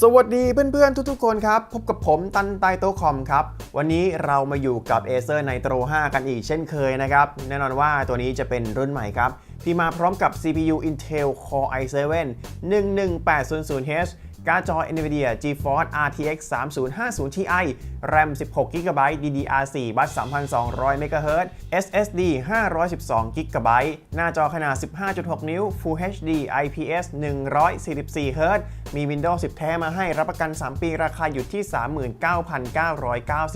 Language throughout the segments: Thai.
สวัสดีเพื่อนๆ ทุกๆ คนครับ พบกับผมตันไตโตคอมครับ วันนี้เรามาอยู่กับ Acer Nitro 5 กันอีกเช่นเคยนะครับ แน่นอนว่าตัวนี้จะเป็นรุ่นใหม่ครับ ที่มาพร้อมกับ CPU Intel Core i7 11800H การ์ดจอ NVIDIA GeForce RTX 3050 Ti RAM 16 GB DDR4 บัส3200 MHz SSD 512 GB หน้าจอขนาด 15.6 นิ้ว Full HD IPS 144 Hz มี Windows 10 แท้มาให้รับประกัน 3 ปีราคาอยู่ที่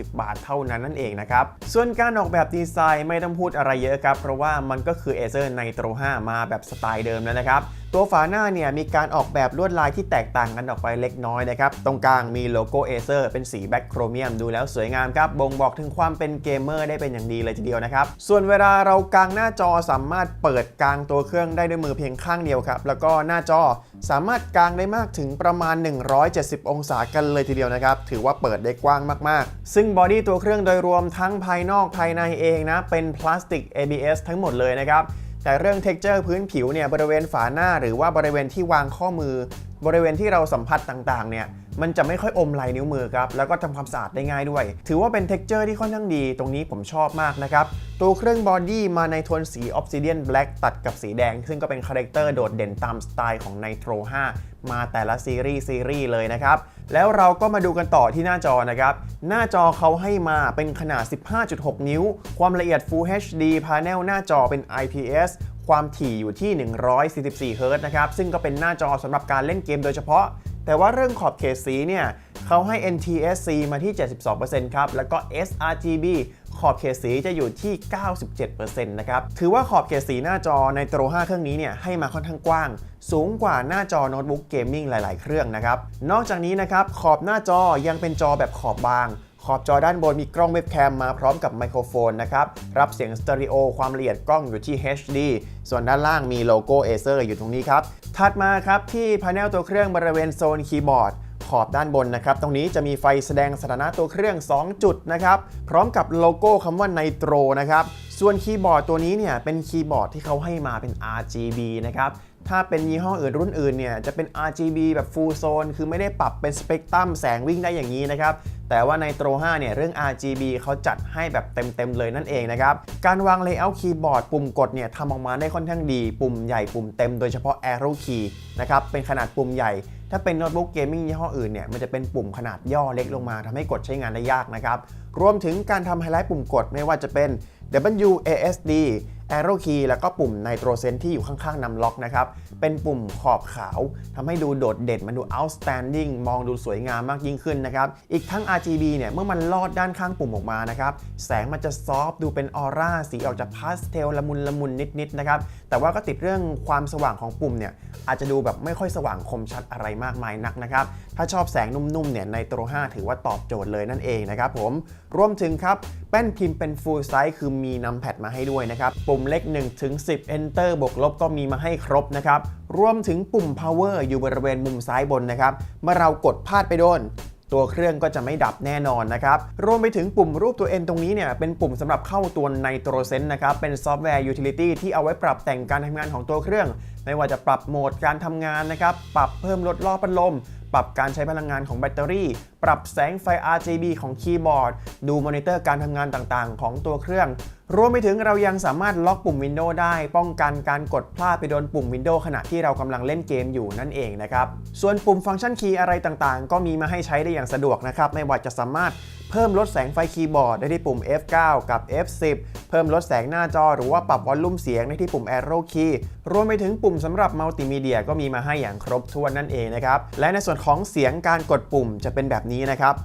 39,990 บาทเท่านั้นนั่นเองนะครับ ส่วนการออกแบบดีไซน์ไม่ต้องพูดอะไรเยอะครับ เพราะว่ามันก็คือ Acer Nitro 5 มาแบบสไตล์เดิมแล้วนะครับ ตัวฝาหน้าเนี่ยมีการออกแบบลวดลายที่แตกต่างกันออกไปเล็กน้อยนะครับ ตรงกลางมีโลโก้ Acer เป็นสีแบ็คโครเมียมดูแล้วสวยงามครับ บ่งบอกถึงความเป็นเกมเมอร์ได้เป็นอย่างดีเลยทีเดียวนะครับ ส่วนเวลาเรากางหน้าจอสามารถเปิดกางตัวเครื่องได้ด้วยมือเพียงข้างเดียวครับ แล้วก็หน้าจอสามารถกางได้มากถึงประมาณ 170 องศากันเลยทีเดียวนะครับ ถือว่าเปิดได้กว้างมากๆ ซึ่งบอดี้ตัวเครื่องโดยรวมทั้งภายนอกภายในเองนะเป็นพลาสติก ABS ทั้งหมดเลยนะครับ แต่เรื่องเท็กเจอร์พื้นผิวเนี่ยบริเวณฝาหน้าหรือว่าบริเวณที่วางข้อมือ บริเวณที่เราสัมผัสต่างๆ เนี่ยมันจะไม่ค่อยอมลายนิ้วมือครับ แล้วก็ทำความสะอาดได้ง่ายด้วย ถือว่าเป็น texture ที่ค่อนข้างดี ตรงนี้ผมชอบมากนะครับ ตัวเครื่องบอดี้มาในโทนสี Obsidian Black ตัดกับสีแดง ซึ่งก็เป็นคาแรคเตอร์โดดเด่นตามสไตล์ของ Nitro 5มาแต่ละซีรีส์ซีรีส์เลยนะครับ แล้วเราก็มาดูกันต่อที่หน้าจอนะครับ หน้าจอเขาให้มาเป็นขนาด 15.6 นิ้ว ความละเอียด Full HD Panel หน้าจอเป็น IPS ความถี่อยู่ที่ 144 Hz นะครับ ซึ่งก็เป็นหน้าจอสำหรับการเล่นเกมโดยเฉพาะ แต่ว่าเรื่องขอบเขตสีเนี่ยเขาให้ NTSC มาที่ 72%ครับ แล้วก็ sRGB ขอบเขตสีจะอยู่ที่ 97%นะครับ ถือว่าขอบเขตสีหน้าจอใน Tro 5เครื่องนี้เนี่ยให้มาค่อนข้างกว้าง สูงกว่าหน้าจอโน้ตบุ๊กเกมมิ่งหลาย ๆ เครื่องนะครับ นอกจากนี้นะครับขอบหน้าจอยังเป็นจอแบบขอบบาง ขอบจอด้านบนมีกล้องเว็บแคมมาพร้อมกับไมโครโฟนนะครับ รับเสียงสเตอริโอความละเอียดกล้องอยู่ที่ HD ส่วนด้านล่างมีโลโก้ Acer อยู่ตรงนี้ครับ ถัดมาครับที่พาเนลตัวเครื่องบริเวณโซนคีย์บอร์ดขอบด้านบนนะครับ ตรงนี้จะมีไฟแสดงสถานะตัวเครื่อง 2 จุดนะครับ พร้อมกับโลโก้คำว่า Nitro นะครับ ส่วนคีย์บอร์ดตัวนี้เนี่ยเป็นคีย์บอร์ดที่เขาให้มาเป็น RGB นะครับ ถ้าเป็นยี่ห้ออื่นรุ่นอื่นเนี่ยจะเป็น RGB แบบ full zone คือไม่ได้ปรับเป็นสเปกตรัมแสงวิ่งได้อย่างนี้นะครับ แต่ว่าใน Tro 5เนี่ยเรื่อง RGB เขาจัดให้แบบเต็มๆเลยนั่นเองนะครับ การวาง layout คีย์บอร์ดปุ่มกดเนี่ยทำออกมาได้ค่อนข้างดี ปุ่มใหญ่ปุ่มเต็มโดยเฉพาะ arrow key นะครับ เป็นขนาดปุ่มใหญ่ ถ้าเป็นโน้ตบุ๊กเกมมิ่งยี่ห้ออื่นเนี่ยมันจะเป็นปุ่มขนาดย่อเล็กลงมาทำให้กดใช้งานได้ยากนะครับรวมถึงการทำไฮไลท์ปุ่มกดไม่ว่าจะเป็น WASD Arrow Key แล้วก็ปุ่ม Nitro Sense ที่อยู่ข้างๆนำล็อกนะครับ เป็นปุ่มขอบขาวทำให้ดูโดดเด่นมันดู outstanding มองดูสวยงามมากยิ่งขึ้นนะครับ อีกทั้ง RGB เนี่ย เมื่อมันลอดด้านข้างปุ่มออกมานะครับ แสงมันจะซอฟดูเป็นออร่าสีออกจากพาสเทลละมุนละมุนนิดๆนะครับ แต่ว่าก็ติดเรื่องความสว่างของปุ่มเนี่ยอาจจะดูแบบไม่ค่อยสว่างคมชัดอะไรมากมายนักนะครับ ถ้าชอบแสงนุ่มๆเนี่ยใน Tro 5ถือว่าตอบโจทย์เลยนั่นเองนะครับผม รวมถึงครับแป้นพิมพ์เป็น full size คือมีนำแพดมาให้ด้วยนะครับ ปุ่มเล็ก1ถึง10 enter บวกลบก็มีมาให้ครบนะครับ รวมถึงปุ่ม power อยู่บริเวณมุมซ้ายบนนะครับ เมื่อเรากดพลาดไปโดน ตัวเครื่องก็จะไม่ดับแน่นอนนะครับ รวมไปถึงปุ่มรูปตัว N ตรงนี้เนี่ย เป็นปุ่มสำหรับเข้าตัว Nitro Sense นะครับ เป็นซอฟต์แวร์ utility ที่เอาไว้ปรับแต่งการทำงานของตัวเครื่อง ไม่ว่าจะปรับโหมดการทำงานนะครับ ปรับเพิ่มลดรอบพัดลม ปรับการใช้พลังงานของแบตเตอรี่ ปรับแสงไฟ RGB ของคีย์บอร์ด ดูมอนิเตอร์การทำงานต่างๆ ของตัวเครื่อง รวมไปถึงเรายังสามารถล็อกปุ่ม Windows ได้ ป้องกันการกดพลาดไปโดนปุ่ม Windows ขณะที่เรากำลังเล่นเกมอยู่นั่นเองนะครับ ส่วนปุ่มฟังก์ชันคีย์อะไรต่างๆ ก็มีมาให้ใช้ได้อย่างสะดวกนะครับ ไม่ว่าจะสามารถ เพิ่มลดแสงไฟคีย์บอร์ดได้ที่ปุ่ม F9 กับ F10 เพิ่มลดแสงหน้าจอหรือว่าปรับวอลลุ่มเสียงได้ที่ปุ่ม Arrow Key รวมไปถึงปุ่มสำหรับมัลติมีเดียก็มีมาให้อย่างครบถ้วนนั่นเองนะครับ และในส่วนของเสียงการกดปุ่มจะเป็นแบบนี้นะครับ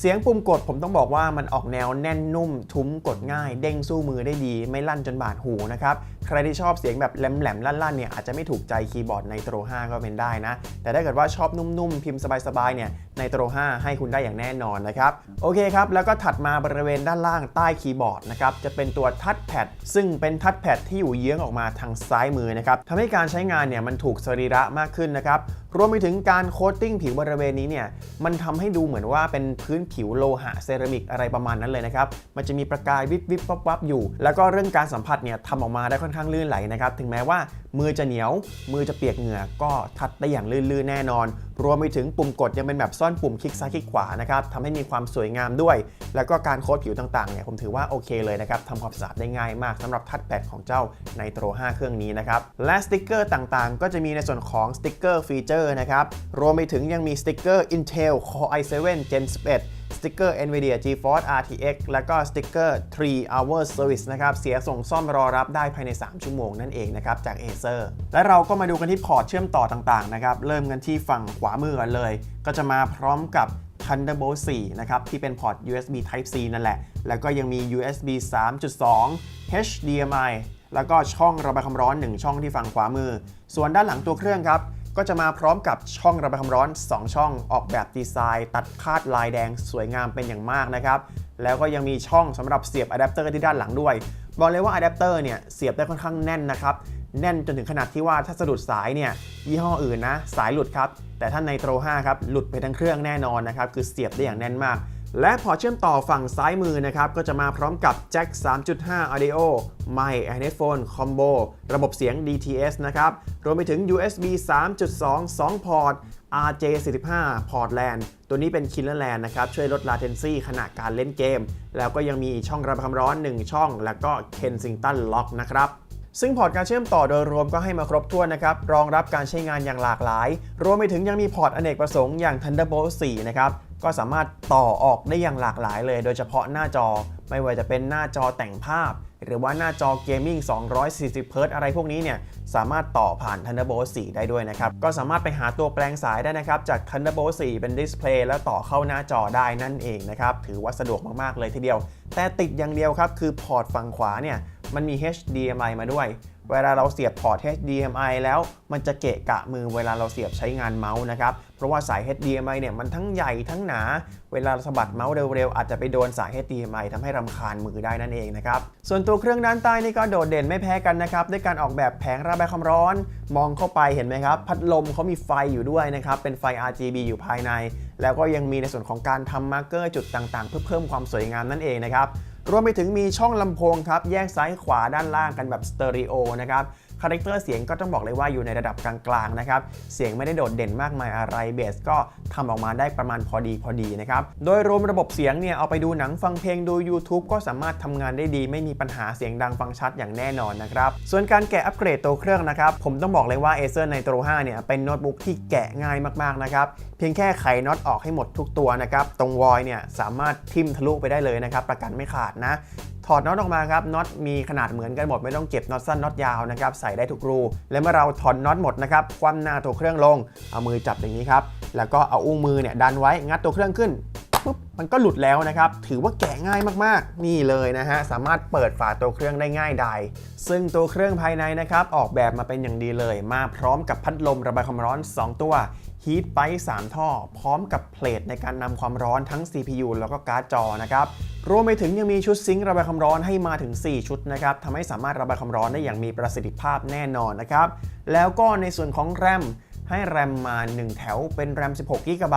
เสียงปุ่มกดผมต้องบอกว่ามันออกแนวแน่นนุ่ม ทุ้มกดง่าย เด้งสู้มือได้ดี ไม่ลั่นจนบาดหูนะครับ ใครที่ชอบเสียงแบบแหลมๆลั่นๆเนี่ยอาจจะไม่ถูกใจคีย์บอร์ดในโตร5ก็เป็นได้นะ แต่ถ้าเกิดว่าชอบนุ่มๆพิมพ์สบายๆเนี่ย Nitro 5ให้คุณได้อย่างแน่นอนนะครับ โอเคครับ แล้วก็ถัดมาบริเวณด้านล่างใต้คีย์บอร์ดนะครับ จะเป็นตัวทัชแพดซึ่งเป็นทัชแพดที่อยู่เยื้องออกมาทางซ้ายมือนะครับทำให้การใช้งานเนี่ยมันถูกสรีระมากขึ้นนะครับ รวมไปถึงการโคตติ้งผิวบริเวณนี้เนี่ย มันทำให้ดูเหมือนว่าเป็นพื้นผิวโลหะเซรามิกอะไรประมาณนั้นเลยนะครับ มันจะมีประกายวิบวิบวับวับอยู่ แล้วก็เรื่องการสัมผัสเนี่ยทำออกมาได้ค่อนข้างลื่นไหลนะครับ ถึงแม้ว่ามือจะเหนียว มือจะเปียกเหงื่อ ก็ทัดได้อย่างลื่นๆแน่นอน รวมไปถึงปุ่มกดยังเป็นแบบซ่อนปุ่มคลิกซ้ายคลิกขวานะครับทำให้มีความสวยงามด้วย แล้วก็การโค้ดผิวต่างๆเนี่ยผมถือว่าโอเคเลยนะครับทำความสะอาดได้ง่ายมากสำหรับทัดแปดของเจ้าไนโตร5เครื่องนี้นะครับและสติกเกอร์ต่างๆ ก็จะมีในส่วนของสติกเกอร์ฟีเจอร์นะครับรวมไปถึงยังมีสติกเกอร์ Intel Core i7 Gen 11 สติกเกอร์ NVIDIA GeForce RTX แล้วก็สติกเกอร์ 3 hour service นะครับ เสียส่งซ่อมรอรับได้ภายใน 3 ชั่วโมงนั่นเองนะครับ จาก Acer และเราก็มาดูกันที่พอร์ตเชื่อมต่อต่าง ๆ นะครับ เริ่มกันที่ฝั่งขวามือกันเลย ก็จะมาพร้อมกับ Thunderbolt 4 นะครับ ที่เป็นพอร์ต USB Type C นั่นแหละ แล้วก็ยังมี USB 3.2 HDMI แล้วก็ช่องระบายความร้อน 1 ช่องที่ฝั่งขวามือ ส่วนด้านหลังตัวเครื่องครับ ก็จะมาพร้อมกับช่องระบายความร้อน 2 ช่องออกแบบดีไซน์ ตัดคาดลายแดงสวยงามเป็นอย่างมากนะครับแล้วก็ยังมีช่องสำหรับเสียบอะแดปเตอร์ที่ด้านหลังด้วย บอกเลยว่าอะแดปเตอร์เนี่ยเสียบได้ค่อนข้างแน่นนะครับแน่นจนถึงขนาดที่ว่าถ้าสะดุดสายเนี่ยยี่ห้ออื่นนะ สายหลุดครับ แต่ถ้าในโตร5ครับ หลุดไปทั้งเครื่องแน่นอนนะครับ คือเสียบได้อย่างแน่นมาก และพอเชื่อมต่อฝั่งซ้ายมือนะครับก็จะมาพร้อมกับแจ็ค 3.5 Audio ไมค์ Headphone Combo ระบบเสียง DTS นะครับ รวมไปถึง USB 3.2 2 พอร์ต RJ45 พอร์ต LAN ตัวนี้เป็น Killer LAN นะครับ ช่วยลด latency ขณะการเล่นเกม แล้วก็ยังมีช่องระบายความร้อน 1 ช่อง แล้วก็ Kensington Lock นะครับซึ่งพอร์ตการเชื่อมต่อโดยรวมก็ให้มาครบถ้วนนะครับ รองรับการใช้งานอย่างหลากหลาย รวมไปถึงยังมีพอร์ตอเนกประสงค์อย่าง Thunderbolt 4 นะครับ ก็สามารถต่อออกได้อย่างหลากหลายเลย โดยเฉพาะหน้าจอ ไม่ว่าจะเป็นหน้าจอแต่งภาพ หรือว่าหน้าจอเกมมิ่ง240เฮิรตอะไรพวกนี้เนี่ยสามารถต่อผ่าน Thunderbolt 4 ได้ด้วยนะครับ ก็สามารถไปหาตัวแปลงสายได้นะครับ จาก Thunderbolt 4 เป็นดิสเพลย์แล้วต่อเข้าหน้าจอได้นั่นเองนะครับ ถือว่าสะดวกมาก ๆ เลยทีเดียว แต่ติดอย่างเดียวครับ คือพอร์ตฝั่งขวาเนี่ยมันมี HDMI มาด้วย เวลาเราเสียบพอร์ต HDMI แล้วมันจะเกะกะมือเวลาเราเสียบใช้งานเมาส์นะครับ เพราะว่าสาย HDMI เนี่ยมันทั้งใหญ่ทั้งหนา เวลาสะบัดเมาส์เร็วๆ อาจจะไปโดนสาย HDMI ทำให้รำคาญมือได้นั่นเองนะครับ ส่วนตัวเครื่องด้านใต้นี่ก็โดดเด่นไม่แพ้กันนะครับ ด้วยการออกแบบแผงระบายความร้อน มองเข้าไปเห็นไหมครับ พัดลมเขามีไฟอยู่ด้วยนะครับ เป็นไฟ RGB อยู่ภายใน แล้วก็ยังมีในส่วนของการทำมาร์กเกอร์จุดต่างๆ เพื่อเพิ่มความสวยงามนั่นเองนะครับ รวมไปถึงมีช่องลำโพงครับ แยกซ้ายขวาด้านล่างกันแบบสเตอริโอนะครับ คาแรคเตอร์เสียงก็ต้องบอกเลยว่าอยู่ในระดับกลางๆนะครับเสียงไม่ได้โดดเด่นมากมายอะไรเบสก็ทำออกมาได้ประมาณพอดีพอดีนะครับโดยรวมระบบเสียงเนี่ยเอาไปดูหนังฟังเพลงดู YouTube ก็สามารถทำงานได้ดี ไม่มีปัญหาเสียงดังฟังชัดอย่างแน่นอนนะครับส่วนการแกะอัปเกรดตัวเครื่องนะครับผมต้องบอกเลยว่า Acer Nitro 5เนี่ยเป็นโน้ตบุ๊กที่แกะง่ายมากๆนะครับเพียงแค่ไขน็อตออกให้หมดทุกตัวนะครับตรงวอยเนี่ยสามารถทิ่มทะลุไปได้เลยนะครับประกันไม่ขาดนะ ถอดน็อตออกมาครับน็อตมีขนาดเหมือนกันหมดไม่ต้องเก็บน็อตสั้นน็อตยาวนะครับใส่ได้ทุกรู และเมื่อเราถอดน็อตหมดนะครับคว่ำหน้าตัวเครื่องลง เอามือจับอย่างนี้ครับแล้วก็เอาอุ้งมือเนี่ยดันไว้งัดตัวเครื่องขึ้นปุ๊บมันก็หลุดแล้วนะครับ ถือว่าแกะง่ายมากๆ นี่เลยนะฮะ สามารถเปิดฝาตัวเครื่องได้ง่ายดายซึ่งตัวเครื่องภายในนะครับ ออกแบบมาเป็นอย่างดีเลย มาพร้อมกับพัดลมระบายความร้อน 2 ตัว ฮีทไป3ท่อ พร้อมกับเพลทในการนำความร้อนทั้ง CPU แล้วก็การ์ดจอนะครับ รวมไปถึงยังมีชุดซิงค์ระบายความร้อนให้มาถึง 4 ชุดนะครับทำให้สามารถระบายความร้อนได้อย่างมีประสิทธิภาพแน่นอนนะครับ แล้วก็ในส่วนของแรมให้แรมมา 1 แถวเป็นแรม 16 g b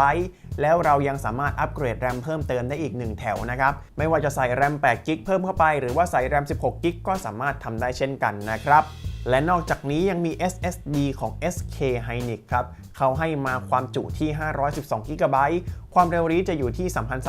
แล้วเรายังสามารถอัปเกรดแรมเพิ่มเติมได้อีก 1 แถวนะครับ ไม่ว่าจะใส่แรม8 g เพิ่มเข้าไป หรือว่าใส่แรม 16 g ก็สามารถทำได้เช่นกันนะครับ และนอกจากนี้ยังมี SSD ของ SK Hynix ครับ เขาให้มาความจุที่ 512 g b ความเร็วรีดจะอยู่ที่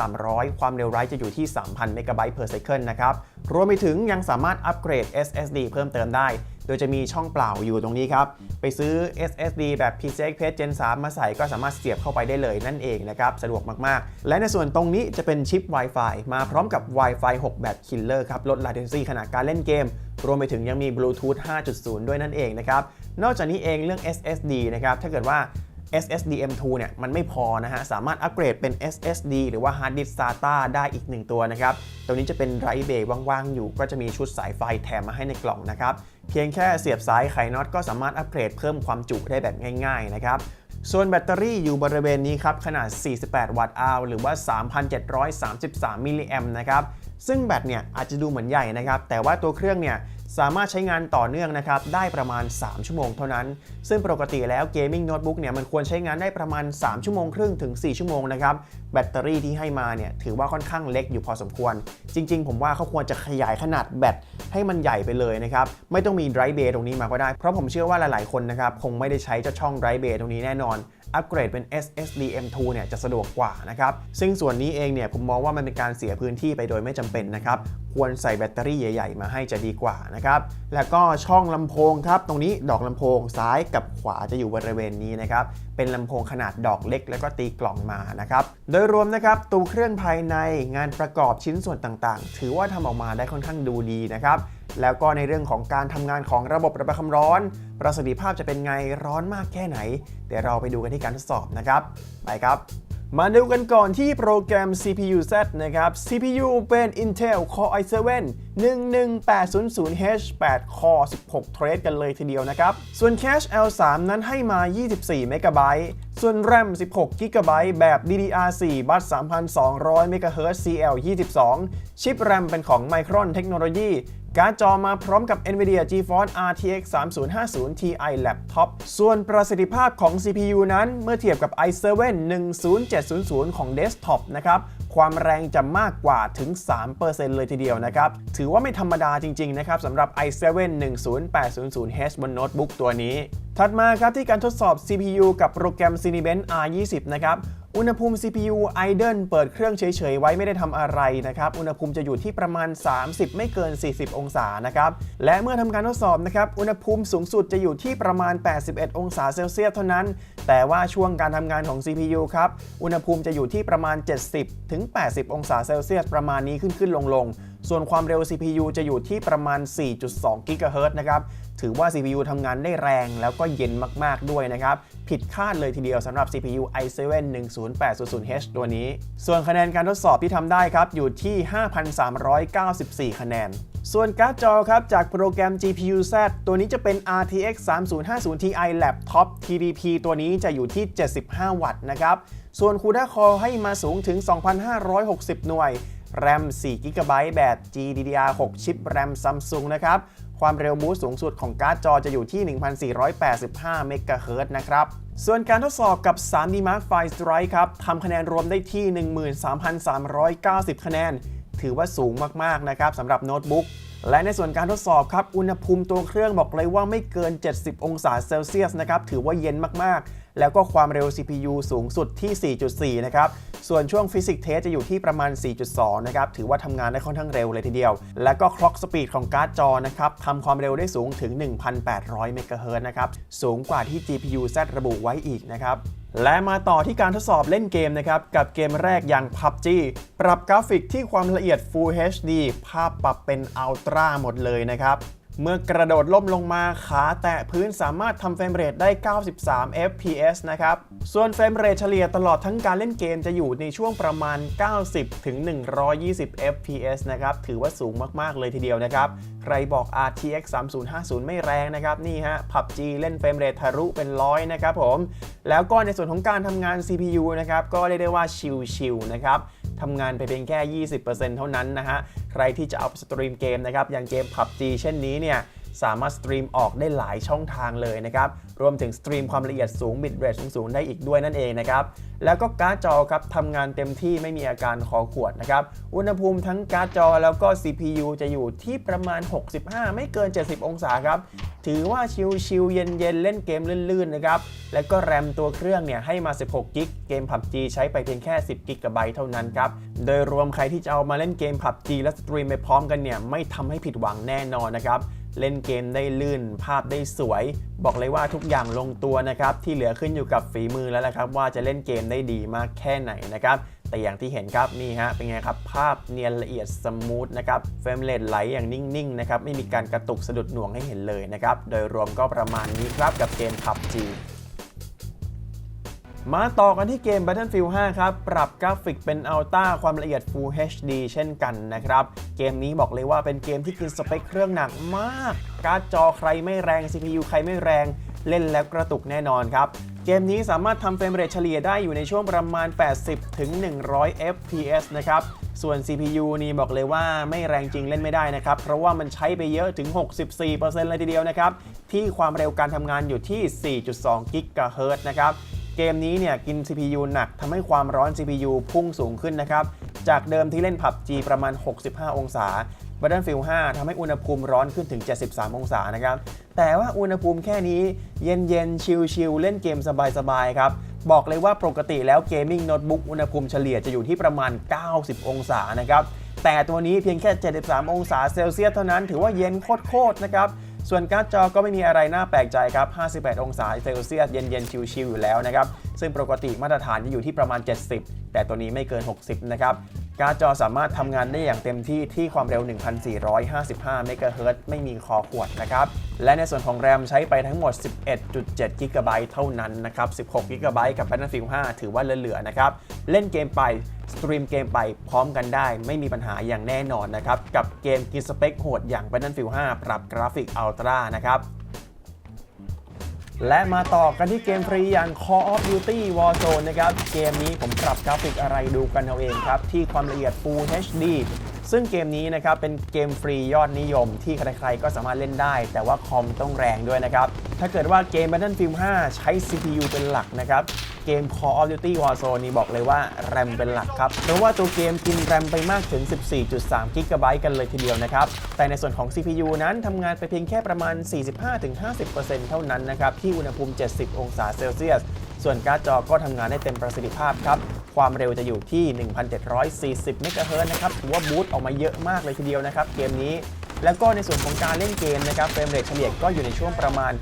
3,300 ความเร็วไรจะอยู่ที่ 3,000 MB per second นะครับ รวมไปถึงยังสามารถอัปเกรด SSD เพิ่มเติมได้ โดยจะมีช่องเปล่าอยู่ตรงนี้ครับ ไปซื้อ SSD แบบ PCI Express Gen 3 มาใส่ก็สามารถเสียบเข้าไปได้เลยนั่นเองนะครับ สะดวกมากๆ และในส่วนตรงนี้จะเป็นชิป Wi-Fi มาพร้อมกับ Wi-Fi 6 แบบ Killer ครับ ลด latency ขณะการเล่นเกม รวมไปถึงยังมี Bluetooth 5.0 ด้วยนั่นเองนะครับ นอกจากนี้เองเรื่อง SSD นะครับ ถ้าเกิดว่า SSD M2 เนี่ยมันไม่พอนะฮะ สามารถอัปเกรดเป็น SSD หรือว่า Hard Disk SATA ได้อีก 1 ตัวนะครับ ตัวนี้จะเป็นไรเบย์ว่างๆ อยู่ ก็จะมีชุดสายไฟแถมมาให้ในกล่องนะครับ เพียงแค่เสียบสายไขน็อตก็สามารถอัปเกรดเพิ่มความจุได้แบบง่ายๆ นะครับส่วนแบตเตอรี่อยู่บริเวณนี้ครับ ขนาด 48 วัตต์อาวหรือว่า 3,733 มิลลิแอมนะครับ ซึ่งแบตเนี่ยอาจจะดูเหมือนใหญ่นะครับ แต่ว่าตัวเครื่องเนี่ย สามารถใช้งานต่อเนื่องนะครับได้ประมาณ 3 ชั่วโมงเท่านั้น ซึ่งปกติแล้วเกมมิ่งโน้ตบุ๊กเนี่ยมันควรใช้งานได้ประมาณ 3 ชั่วโมงครึ่งถึง 4 ชั่วโมงนะครับแบตเตอรี่ที่ให้มาเนี่ยถือว่าค่อนข้างเล็กอยู่พอสมควร จริง ๆ ผมว่าเขาควรจะขยายขนาดแบตให้มันใหญ่ไปเลยนะครับไม่ต้องมีไดรเบย์ตรงนี้มาก็ได้เพราะผมเชื่อว่าหลายๆคนนะครับคงไม่ได้ใช้เจ้าช่องไดรเบย์ตรงนี้แน่นอน อัปเกรดเป็น SSD M2 เนี่ยจะสะดวกกว่านะครับ ซึ่งส่วนนี้เองเนี่ยผมมองว่ามันเป็นการเสียพื้นที่ไปโดยไม่จำเป็นนะครับ ควรใส่แบตเตอรี่ใหญ่ ๆ มาให้จะดีกว่านะครับ แล้วก็ช่องลำโพงครับ ตรงนี้ดอกลำโพงซ้ายกับขวาจะอยู่บริเวณนี้นะครับ เป็นลำโพงขนาดดอกเล็ก แล้วก็ตีกล่องมานะครับ โดยรวมนะครับตัวเครื่องภายในงานประกอบชิ้นส่วนต่างๆ ถือว่าทำออกมาได้ค่อนข้างดูดีนะครับ แล้วก็ในเรื่องของการทำงานของระบบระบายความร้อน ประสิทธิภาพจะเป็นไงร้อนมากแค่ไหน เดี๋ยวเราไปดูกันที่การทดสอบนะครับ ไปครับ มาดูกันก่อนที่โปรแกรม CPU Z นะครับ CPU เป็น Intel Core i7 11800H 8 Core 16 Thread กันเลยทีเดียวนะครับ ส่วน Cache L3 นั้นให้มา 24 MB ส่วน RAM 16 GB แบบ DDR4 บัส 3,200 MHz CL22 ชิป RAM เป็นของ Micron Technology การ์ดจอมาพร้อมกับ NVIDIA GeForce RTX 3050 Ti Laptop ส่วนประสิทธิภาพของ CPU นั้นเมื่อเทียบกับ i7 10700 ของ Desktop นะครับ ความแรงจะมากกว่าถึง 3%เลยทีเดียวนะครับ ถือว่าไม่ธรรมดาจริง ๆ นะครับสำหรับ i7 10800H บนโน้ตบุ๊กตัวนี้ ถัดมาครับที่การทดสอบ CPU กับโปรแกรม Cinebench R20 นะครับ อุณหภูมิ CPU idle เปิดเครื่องเฉยๆ ไว้ไม่ได้ทำอะไรนะครับ อุณหภูมิจะอยู่ที่ประมาณ 30 ไม่เกิน 40 องศานะครับ และเมื่อทำการทดสอบนะครับ อุณหภูมิสูงสุดจะอยู่ที่ประมาณ 81 องศาเซลเซียสเท่านั้น แต่ว่าช่วงการทำงานของ CPU ครับ อุณหภูมิจะอยู่ที่ประมาณ 70 ถึง 80 องศาเซลเซียสประมาณนี้ขึ้นขึ้นลงลงๆ ส่วนความเร็ว CPU จะอยู่ที่ประมาณ 4.2 GHz นะครับ ถือว่า CPU ทำงานได้แรงแล้วก็เย็นมาก ๆ ด้วยนะครับ ผิดคาดเลยทีเดียวสำหรับ CPU i7 10800H ตัวนี้ ส่วนคะแนนการทดสอบที่ทำได้ครับ อยู่ที่ 5,394 คะแนน ส่วนการ์ดจอครับ จากโปรแกรม GPU Z ตัวนี้จะเป็น RTX 3050 Ti Laptop TDP ตัวนี้จะอยู่ที่ 75 วัตต์นะครับ ส่วน CUDA Core ให้มาสูงถึง 2,560 หน่วย RAM 4 GB แบบ GDDR6 ชิป RAM Samsung นะครับ ความเร็วบูสต์สูงสุดของการ์ดจอจะอยู่ที่ 1,485เมกะเฮิรต์นะครับส่วนการทดสอบกับ 3D Mark V Strike ครับทำคะแนนรวมได้ที่ 13,390 คะแนน ถือว่าสูงมาก ๆ นะครับสำหรับโน้ตบุ๊ก และในส่วนการทดสอบครับ อุณหภูมิตัวเครื่องบอกเลยว่าไม่เกิน 70 องศาเซลเซียสนะครับ ถือว่าเย็นมาก ๆ แล้วก็ความเร็ว CPU สูงสุดที่ 4.4 นะครับ ส่วนช่วงฟิสิกเทสจะอยู่ที่ประมาณ 4.2 นะครับ ถือว่าทำงานได้ค่อนข้างเร็วเลยทีเดียว และก็คล็อกสปีดของการ์ดจอนะครับทำความเร็วได้สูงถึง 1,800 เมกะเฮิรตซ์นะครับ สูงกว่าที่ GPU Z ระบุไว้อีกนะครับและมาต่อที่การทดสอบเล่นเกมนะครับ กับเกมแรกอย่าง PUBG ปรับกราฟิกที่ความละเอียด Full HD ภาพปรับเป็น Ultra หมดเลยนะครับ เมื่อกระโดดล่มลงมาขาแตะพื้นสามารถทำเฟรมเรทได้ 93 fps นะครับ ส่วนเฟรมเรทเฉลี่ยตลอดทั้งการเล่นเกมจะอยู่ในช่วงประมาณ 90 ถึง 120 fps นะครับ ถือว่าสูงมาก ๆ เลยทีเดียวนะครับ ใครบอก RTX 3050 ไม่แรงนะครับ นี่ฮะ PUBG เล่นเฟรมเรททะลุเป็นร้อยนะครับผม แล้วก็ในส่วนของการทำงาน CPU นะครับ ก็เรียกได้ว่าชิลๆนะครับทำงานไปเพียงแค่ 20%เท่านั้นนะฮะ ใครที่จะเอาไปสตรีมเกมนะครับ อย่างเกม PUBG เช่นนี้เนี่ย สามารถสตรีมออกได้หลายช่องทางเลยนะครับ รวมถึงสตรีมความละเอียดสูงบิตเรทสูงๆ ได้อีกด้วยนั่นเองนะครับ แล้วก็การ์ดจอครับทำงานเต็มที่ไม่มีอาการคอขวดนะครับ อุณหภูมิทั้งการ์ดจอแล้วก็ CPU จะอยู่ที่ประมาณ 65 ไม่เกิน 70 องศาครับ ถือว่าชิลๆเย็นๆ เล่นเกมลื่นๆ นะครับ แล้วก็แรมตัวเครื่องเนี่ยให้มา 16กิกเกม PUBG ใช้ไปเพียงแค่ 10กิกะไบต์เท่านั้นครับ โดยรวมใครที่จะเอามาเล่นเกม PUBG และสตรีมไปพร้อมกันเนี่ยไม่ทำให้ผิดหวังแน่นอนนะครับ เล่นเกมได้ลื่น ภาพได้สวย บอกเลยว่าทุกอย่างลงตัวนะครับ ที่เหลือขึ้นอยู่กับฝีมือแล้วละครับ ว่าจะเล่นเกมได้ดีมากแค่ไหนนะครับ แต่อย่างที่เห็นครับนี่ฮะเป็นไงครับ ภาพเนียนละเอียดสมูทนะครับเฟรมเรทไหลอย่างนิ่งๆนะครับไม่มีการกระตุกสะดุดหน่วงให้เห็นเลยนะครับโดยรวมก็ประมาณนี้ครับกับเกม PUBG มาต่อกันที่เกม Battlefield 5 ครับ ปรับกราฟิกเป็น Ultra ความละเอียด Full HD เช่นกันนะครับ เกมนี้บอกเลยว่าเป็นเกมที่กินสเปคเครื่องหนักมาก การ์ดจอใครไม่แรง CPU ใครไม่แรง เล่นแล้วกระตุกแน่นอนครับ เกมนี้สามารถทำเฟรมเรทเฉลี่ยได้อยู่ในช่วงประมาณ 80 ถึง 100 FPS นะครับ ส่วน CPU นี่บอกเลยว่าไม่แรงจริงเล่นไม่ได้นะครับ เพราะว่ามันใช้ไปเยอะถึง 64%เลยทีเดียวนะครับ ที่ความเร็วการทำงานอยู่ที่ 4.2 GHz นะครับ เกมนี้เนี่ยกิน CPU หนักทำให้ความร้อน CPU พุ่งสูงขึ้นนะครับ จากเดิมที่เล่น PUBG ประมาณ 65 องศา Battlefield 5ทำให้อุณหภูมิร้อนขึ้นถึง 73 องศานะครับ แต่ว่าอุณหภูมิแค่นี้เย็นๆ ชิลๆ เล่นเกมสบายๆ ครับ บอกเลยว่าปกติแล้วเกมมิ่งโน้ตบุ๊กอุณหภูมิเฉลี่ยจะอยู่ที่ประมาณ 90 องศานะครับ แต่ตัวนี้เพียงแค่ 73 องศาเซลเซียสเท่านั้นถือว่าเย็นโคตรๆ นะครับ ส่วนการ์ดจอก็ไม่มีอะไรน่าแปลกใจครับ 58 องศาเซลเซียสเย็นๆ ชิลๆอยู่แล้วนะครับ ซึ่งปกติมาตรฐานจะอยู่ที่ประมาณ 70 แต่ตัวนี้ไม่เกิน 60 นะครับ การ์ดจอสามารถทำงานได้อย่างเต็มที่ที่ความเร็ว 1,455เมกะเฮิรตซ์ไม่มีคอขวดนะครับ และในส่วนของแรมใช้ไปทั้งหมด 11.7กิกะไบต์เท่านั้นนะครับ 16กิกะไบต์กับ Battlefield 5 ถือว่าเหลือๆนะครับ เล่นเกมไปสตรีมเกมไปพร้อมกันได้ ไม่มีปัญหาอย่างแน่นอนนะครับ กับเกมกินสเปคโหดอย่าง Battlefield 5 ปรับกราฟิก Ultra นะครับ และมาต่อกันที่เกมฟรีอย่าง Call of Duty Warzone นะครับ เกมนี้ผมปรับกราฟิกอะไรดูกันเอาเองครับ ที่ความละเอียด Full HD ซึ่งเกมนี้นะครับเป็นเกมฟรียอดนิยมที่ใครๆก็สามารถเล่นได้ แต่ว่าคอมต้องแรงด้วยนะครับ ถ้าเกิดว่าเกม Battlefield 5 ใช้ CPU เป็นหลักนะครับ เกม Call of Duty Warzone นี่บอกเลยว่าแรมเป็นหลักครับ เพราะว่าตัวเกมกินแรมไปมากถึง 14.3กิกะไบต์กันเลยทีเดียวนะครับ แต่ในส่วนของ CPU นั้นทำงานไปเพียงแค่ประมาณ 45-50%เท่านั้นนะครับ ที่อุณหภูมิ 70 องศาเซลเซียส ส่วนการ์ดจอก็ทำงานได้เต็มประสิทธิภาพครับความเร็วจะอยู่ที่ 1,740 เมกะเฮิรตซ์นะครับถือว่าบูตออกมาเยอะมากเลยทีเดียวนะครับ เกมนี้ แล้วก็ในส่วนของการเล่นเกมนะครับเฟรมเรทเฉลี่ยก็อยู่ในช่วงประมาณ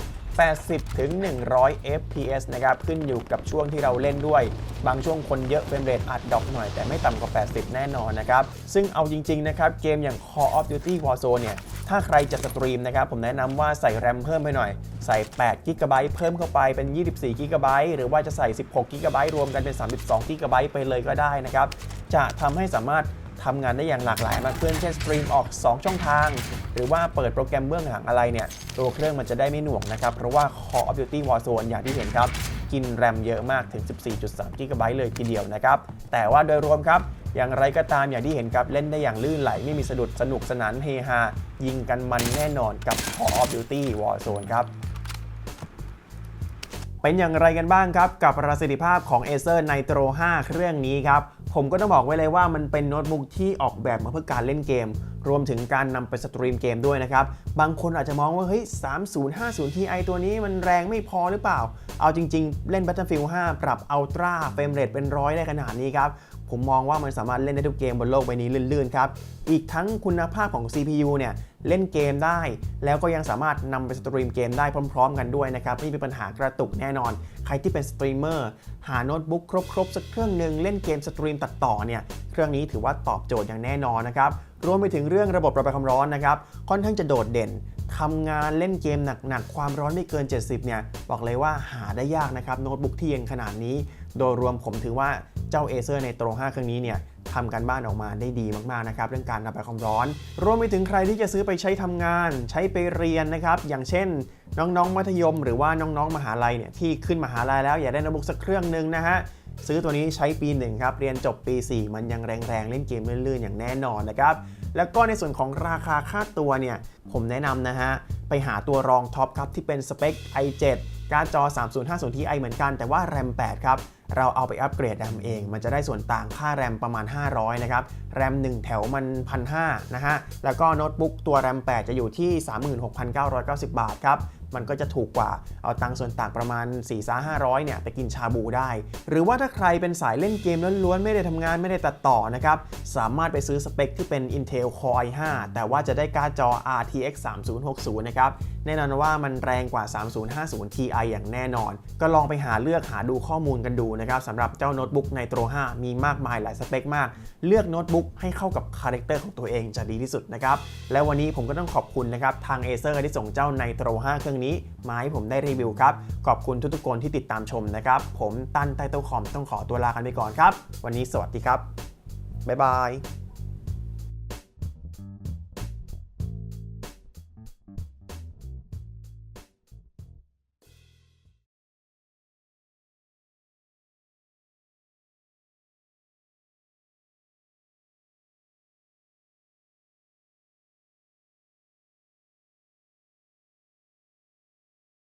80 ถึง 100 fps นะครับ ขึ้นอยู่กับช่วงที่เราเล่นด้วย บางช่วงคนเยอะเฟรมเรทอาจดรอปหน่อยแต่ไม่ต่ำกว่า 80 แน่นอนนะครับ ซึ่งเอาจริง ๆ นะครับ เกมอย่าง Call of Duty Warzone เนี่ย ถ้าใครจะสตรีมนะครับ ผมแนะนำว่าใส่แรมเพิ่มไปหน่อย ใส่8 g b เพิ่มเข้าไปเป็น 24 g b หรือว่าจะใส่ 16 g b รวมกันเป็น 32 g b ไปเลยก็ได้นะครับ จะทำให้สามารถ ทำงานได้อย่างหลากหลายมากขึ้นเช่นสตรีมออก 2 ช่องทาง หรือว่าเปิดโปรแกรมเบื้องหลังอะไรเนี่ยตัวเครื่องมันจะได้ไม่หน่วงนะครับเพราะว่า Call of Duty Warzone อย่างที่เห็นครับ กินแรมเยอะมากถึง 14.3 g b เลยทีเดียวนะครับแต่ว่าโดยรวมครับอย่างไรก็ตามอย่างที่เห็นครับ เล่นได้อย่างลื่นไหลไม่มีสะดุดสนุกสนานเฮฮายิงกันมันแน่นอนกับ Call of Duty Warzone ครับ เป็นอย่างไรกันบ้างครับ กับประสิทธิภาพของ Acer Nitro 5 เครื่องนี้ครับ ผมก็ต้องบอกไว้เลยว่ามันเป็นโน้ตบุ๊กที่ออกแบบมาเพื่อการเล่นเกม รวมถึงการนำไปสตรีมเกมด้วยนะครับ บางคนอาจจะมองว่า เฮ้ย 3050 Ti ตัวนี้มันแรงไม่พอหรือเปล่า เอาจริง ๆ เล่น Battlefield 5 ปรับ Ultra เฟรมเรทเป็นร้อยได้ขนาดนี้ครับ ผมมองว่ามันสามารถเล่นได้ทุกเกมบนโลกใบนี้ลื่นๆครับ อีกทั้งคุณภาพของ CPU เนี่ยเล่นเกมได้ แล้วก็ยังสามารถนำไปสตรีมเกมได้พร้อม ๆ กันด้วยนะครับไม่มีปัญหากระตุกแน่นอน ใครที่เป็นสตรีมเมอร์หาโน้ตบุ๊กครบๆ สักเครื่องหนึ่งเล่นเกมสตรีมตัดต่อเนี่ยเครื่องนี้ถือว่าตอบโจทย์อย่างแน่นอนนะครับรวมไปถึงเรื่องระบบระบายความร้อนนะครับค่อนข้างจะโดดเด่นทำงานเล่นเกมหนักๆ ความร้อนไม่เกิน 70 เนี่ย บอกเลยว่าหาได้ยากนะครับ โน้ตบุ๊กที่เย็นขนาดนี้ โดยรวมผมถือว่าเจ้า Acer Nitro 5เครื่องนี้เนี่ยทำการบ้านออกมาได้ดีมากๆนะครับเรื่องการระบายความร้อน รวมไปถึงใครที่จะซื้อไปใช้ทำงาน ใช้ไปเรียนนะครับ อย่างเช่น น้องๆมัธยม หรือว่าน้องๆมหาลัยเนี่ยที่ขึ้นมหาลัยแล้วอยากได้โน้ตบุ๊กสักเครื่องหนึ่งนะฮะซื้อตัวนี้ใช้ปีหนึ่งครับเรียนจบปี 4 มันยังแรงๆ เล่นเกมลื่นๆอย่างแน่นอนนะครับแล้วก็ในส่วนของราคาค่าตัวเนี่ยผมแนะนำนะฮะไปหาตัวรองท็อปครับที่เป็นสเปค i7 การ์ดจอ 3050 Ti เหมือนกันแต่ว่าแรม 8 ครับ เราเอาไปอัปเกรดแรมเอง มันจะได้ส่วนต่างค่าแรมประมาณ 500 นะครับ แรม 1 แถวมัน 1,500 นะฮะ แล้วก็โน้ตบุ๊กตัวแรม 8 จะอยู่ที่ 36,990 บาทครับ มันก็จะถูกกว่าเอาตังค์ส่วนต่างประมาณ4 5 500เนี่ยไปกินชาบูได้ หรือว่าถ้าใครเป็นสายเล่นเกมล้วนๆ ไม่ได้ทำงานไม่ได้ตัดต่อนะครับ สามารถไปซื้อสเปคที่เป็น Intel Core i5 แต่ว่าจะได้การ์ดจอ RTX 3060 นะครับ แน่นอนว่ามันแรงกว่า 3050 Ti อย่างแน่นอน ก็ลองไปหาเลือกหาดูข้อมูลกันดูนะครับสำหรับเจ้าโน้ตบุ๊ก Nitro 5มีมากมายหลายสเปคมาก เลือกโน้ตบุ๊กให้เข้ากับคาแรคเตอร์ของตัวเองจะดีที่สุดนะครับและวันนี้ผมก็ต้องขอบคุณนะครับทาง Acer ที่ส่งเจ้า Nitro 5เครื่องนี้มาให้ผมได้รีวิวครับ ขอบคุณทุกๆคนที่ติดตามชมนะครับ ผมตั้นไตเติลคอมต้องขอตัวลากันไปก่อนครับ วันนี้สวัสดีครับ บ๊ายบาย